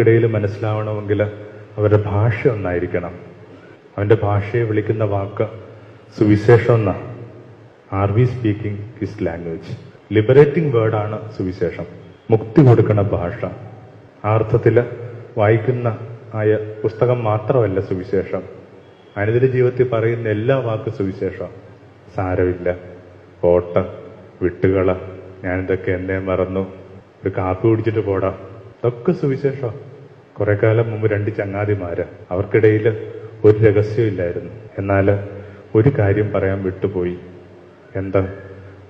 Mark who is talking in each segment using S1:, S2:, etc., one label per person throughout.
S1: ഇടയിൽ മനസ്സിലാവണമെങ്കിൽ അവരുടെ ഭാഷ ഒന്നായിരിക്കണം. അവന്റെ ഭാഷയെ വിളിക്കുന്ന വാക്ക് സുവിശേഷം എന്നാണ് are we speaking his language liberating വേർഡാണ് സുവിശേഷം. മുക്തി കൊടുക്കുന്ന ഭാഷ. അർത്ഥത്തിൽ വായിക്കുന്ന ആയ പുസ്തകം മാത്രമല്ല സുവിശേഷം. അനുദിന ജീവിതത്തിൽ പറയുന്ന എല്ലാ വാക്കും സുവിശേഷം. സാരമില്ല. ഓട്ട വിട്ടുകള ഞാനിതൊക്കെ എന്നെ മറന്നു. ഒരു കാപ്പി കുടിച്ചിട്ട് പോടാം. ഇതൊക്കെ സുവിശേഷം. കുറെ കാലം മുമ്പ് രണ്ട് ചങ്ങാതിമാര് അവർക്കിടയിൽ ഒരു രഹസ്യമില്ലായിരുന്നു. എന്നാൽ ഒരു കാര്യം പറയാൻ വിട്ടുപോയി. എന്താ?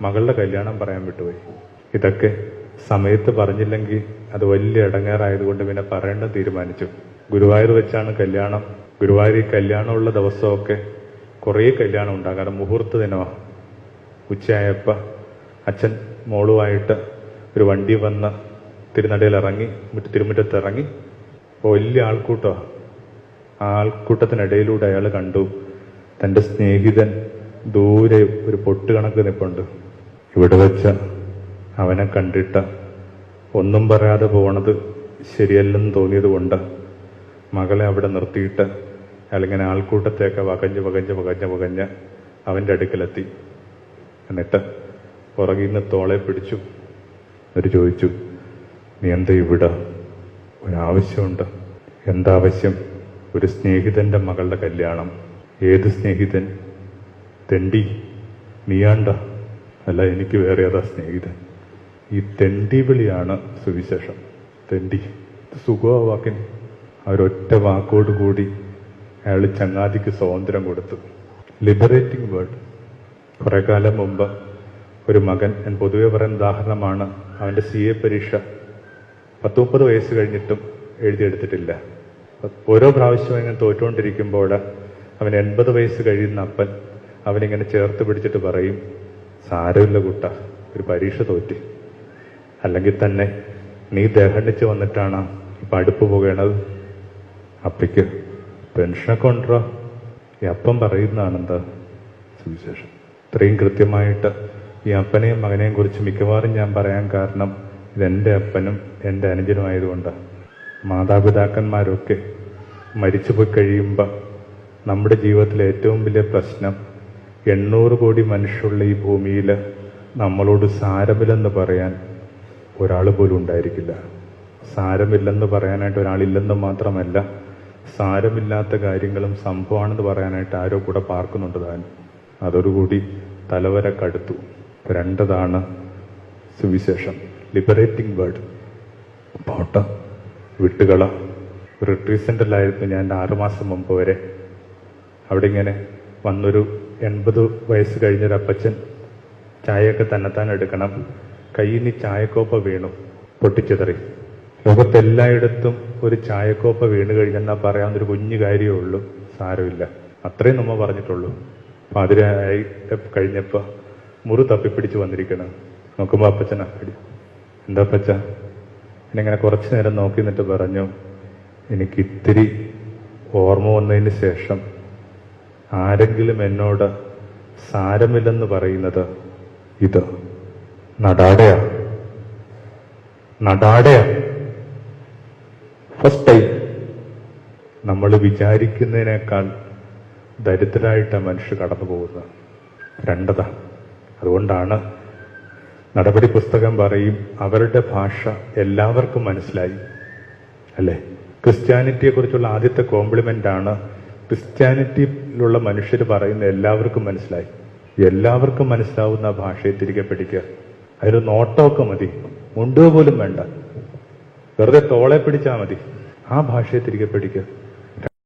S1: മകളുടെ കല്യാണം പറയാൻ വിട്ടുപോയി. ഇതൊക്കെ സമയത്ത് പറഞ്ഞില്ലെങ്കിൽ അത് വലിയ ഇടങ്ങേറായതുകൊണ്ട് പിന്നെ പറയേണ്ട തീരുമാനിച്ചു. ഗുരുവായൂർ വെച്ചാണ് കല്യാണം. ഗുരുവായൂർ ഈ കല്യാണമുള്ള ദിവസമൊക്കെ കുറേ കല്യാണം ഉണ്ടാകും. കാരണം മുഹൂർത്ത ദിനമാണ് ഉച്ചയായപ്പ അച്ഛൻ മോളുമായിട്ട് ഒരു വണ്ടി വന്ന് തിരുനടയിൽ ഇറങ്ങി മുറ്റ- തിരുമുറ്റത്ത് ഇറങ്ങി വലിയ ആൾക്കൂട്ടമാണ് ആ ആൾക്കൂട്ടത്തിനിടയിലൂടെ അയാൾ കണ്ടു. തന്റെ സ്നേഹിതൻ ദൂരെ ഒരു പൊട്ടുകണക്ക് നിൽപ്പുണ്ട് ഇവിടെ വെച്ച് അവനെ കണ്ടിട്ട്. ഒന്നും പറയാതെ പോണത് ശരിയല്ലെന്ന് തോന്നിയത് കൊണ്ട്. മകളെ അവിടെ നിർത്തിയിട്ട് അയാളിങ്ങനെ ആൾക്കൂട്ടത്തെയൊക്കെ വകഞ്ഞ് വകഞ്ഞ് വകഞ്ഞ് വകഞ്ഞ് അവന്റെ അടുക്കലെത്തി. എന്നിട്ട് പുറകിൽ നിന്ന് തോളെ പിടിച്ചു. അവർ ചോദിച്ചു നീ എന്താ ഇവിടെ? ഒരാവശ്യമുണ്ട്. എന്താവശ്യം? ഒരു സ്നേഹിതന്റെ മകളുടെ കല്യാണം. ഏത് സ്നേഹിതൻ? തെണ്ടി? നീയാണ്ട? അല്ല എനിക്ക് വേറെ ഏതാ സ്നേഹിതൻ? ഈ തെണ്ടി വിളിയാണ് സുവിശേഷം. തെണ്ടി സുഖമാ വാക്കിന്. അവരൊറ്റ വാക്കോട് കൂടി അയാൾ ചങ്ങാതിക്ക് സ്വാതന്ത്ര്യം കൊടുത്തു. ലിബറേറ്റിംഗ് വേർഡ് കുറേ കാലം മുമ്പ് ഒരു മകൻ ഞാൻ പൊതുവെ പറയുന്ന ഉദാഹരണമാണ് അവന്റെ സി എ പരീക്ഷ. പത്ത് മുപ്പത് വയസ്സ് കഴിഞ്ഞിട്ടും എഴുതിയെടുത്തിട്ടില്ല. ഓരോ പ്രാവശ്യം ഇങ്ങനെ തോറ്റുകൊണ്ടിരിക്കുമ്പോൾ അവൻ എൺപത് വയസ്സ് കഴിയുന്ന അപ്പൻ അവനിങ്ങനെ ചേർത്ത് പിടിച്ചിട്ട് പറയും സാരമില്ല കുട്ട ഒരു പരീക്ഷ തോറ്റി. അല്ലെങ്കിൽ തന്നെ നീ ദഹണിച്ച് വന്നിട്ടാണ് ഇപ്പൊ അടുപ്പ് പോകേണത് അപ്പയ്ക്ക് പെൻഷനൊക്കെ ഉണ്ടോ? ഈ അപ്പം പറയുന്നതാണ് എന്താ സുവിശേഷം. ഇത്രയും കൃത്യമായിട്ട് ഈ അപ്പനെയും മകനെയും കുറിച്ച് മിക്കവാറും ഞാൻ പറയാൻ കാരണം ഇതെന്റെ അപ്പനും എന്റെ അനുജനുമായതുകൊണ്ടാണ് മാതാപിതാക്കന്മാരൊക്കെ മരിച്ചുപോയി കഴിയുമ്പോൾ നമ്മുടെ ജീവിതത്തിലെ ഏറ്റവും വലിയ പ്രശ്നം എണ്ണൂറ് കോടി മനുഷ്യരുള്ള ഈ ഭൂമിയിൽ നമ്മളോട് സാരമില്ലെന്ന് പറയാൻ ഒരാൾ പോലും ഉണ്ടായിരിക്കില്ല. സാരമില്ലെന്ന് പറയാനായിട്ട് ഒരാളില്ലെന്ന് മാത്രമല്ല സാരമില്ലാത്ത കാര്യങ്ങളും സംഭവമാണെന്ന് പറയാനായിട്ട് ആരോ കൂടെ പാർക്കുന്നുണ്ട് താൻ. അതോടുകൂടി തലവര കടുത്തു രണ്ടതാണ് സുവിശേഷം. ലിബറേറ്റിംഗ് വേർഡ് പാട്ട വിട്ടുകള. ഒരു റിട്രീറ്റ് സെന്ററിലായിരുന്നു ഞാൻ ആറുമാസം മുമ്പ് വരെ. അവിടെ ഇങ്ങനെ വന്നൊരു എൺപത് വയസ്സ് കഴിഞ്ഞൊരു അപ്പച്ചൻ ചായയൊക്കെ തന്നെത്താൻ എടുക്കണം. കയ്യിൽ നിന്ന് ചായക്കോപ്പ വീണു പൊട്ടിച്ചെതറി. ലോകത്തെല്ലായിടത്തും ഒരു ചായക്കോപ്പ വീണ് കഴിഞ്ഞെന്നാ പറയാവുന്നൊരു കുഞ്ഞു കാര്യമേ ഉള്ളൂ. സാരമില്ല. അത്രയും നമ്മൾ പറഞ്ഞിട്ടുള്ളൂ. പാതിരായി കഴിഞ്ഞപ്പോൾ മുറി തപ്പിപ്പിടിച്ച് വന്നിരിക്കണം. നോക്കുമ്പോൾ അപ്പച്ചനാ അടി. എന്താ പച്ച എന്നിങ്ങനെ കുറച്ചു നേരം നോക്കി നിന്നിട്ട് പറഞ്ഞു എനിക്ക് ഇത്തിരി ഓർമ്മ വന്നതിന് ശേഷം ആരെങ്കിലും എന്നോട് സാരമില്ലെന്ന് പറയുന്നത് ഇത്. നടാടയാ. നടാടയാ. ഫസ്റ്റ് ടൈം നമ്മൾ വിചാരിക്കുന്നതിനേക്കാൾ ദരിദ്രരായിട്ടാണ് മനുഷ്യർ കടന്നു പോകുന്നത് രണ്ടതാ. അതുകൊണ്ടാണ് നടപടി പുസ്തകം പറയും. അവരുടെ ഭാഷ എല്ലാവർക്കും മനസ്സിലായി. അല്ലേ? ക്രിസ്ത്യാനിറ്റിയെക്കുറിച്ചുള്ള ആദ്യത്തെ കോംപ്ലിമെന്റ് ആണ് ക്രിസ്ത്യാനിറ്റിയിലുള്ള മനുഷ്യർ പറയുന്ന എല്ലാവർക്കും മനസ്സിലായി. എല്ലാവർക്കും മനസ്സിലാവുന്ന ഭാഷയെ തിരികെ പിടിക്കുക. അതിന് നോട്ടമൊക്കെ മതി. മുണ്ടോ പോലും വേണ്ട. വെറുതെ തോളെ പിടിച്ചാൽ മതി. ആ ഭാഷയെ തിരികെ പിടിക്കുക.